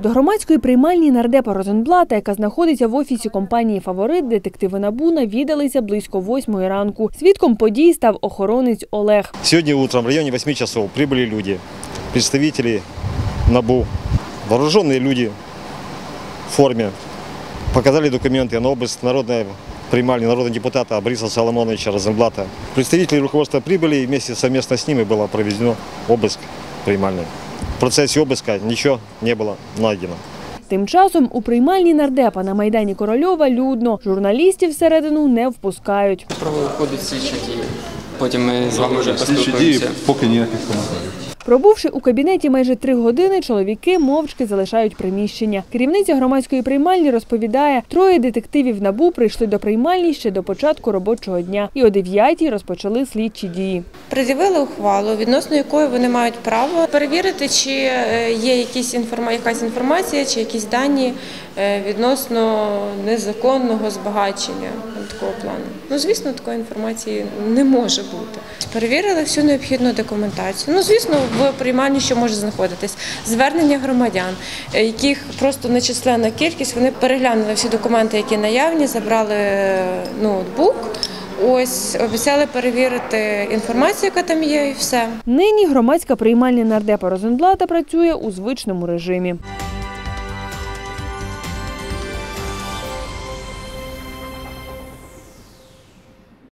До громадської приймальні нардепа Розенблата, яка знаходиться в офісі компанії Фаворит, детективи НАБУ навідалися близько восьмої ранку. Свідком подій став охоронець Олег. Сегодня утром в районе 8 часов прибыли люди, представители НАБУ, вооруженные люди в форме, показали документы на обыск народной примали народного депутата Бориса Соломоновича Розенблата. Представители руководства прибыли и вместе совместно с ними было проведено обыск примальный. В процессе обыска ничего не было найдено. Тим часом у приймальні нардепа на майдані Корольова людно. Журналістів всередину не впускають. Проходять слідчі дії. Потім ми з вами вже Слідчі дії, поки ніяких коментарів. Пробувши у кабінеті майже три години, чоловіки мовчки залишають приміщення. Керівниця громадської приймальні розповідає, троє детективів НАБУ прийшли до приймальні ще до початку робочого дня і о 9 розпочали слідчі дії. Пред'явили ухвалу, відносно якої вони мають право перевірити, чи е, є якісь якась інформація, чи якісь дані е, відносно незаконного збагачення такого плану. Ну, звісно, такої інформації не може бути. Перевірили всю необхідну документацію. Ну, звісно, в приймальні що може знаходитись звернення громадян, е, яких просто нечисленна кількість. Вони переглянули всі документи, які наявні, забрали е, ноутбук. Ось обіцяли перевірити інформацію, яка там є, і все. Нині громадська приймальня нардепа Розенблата працює у звичному режимі.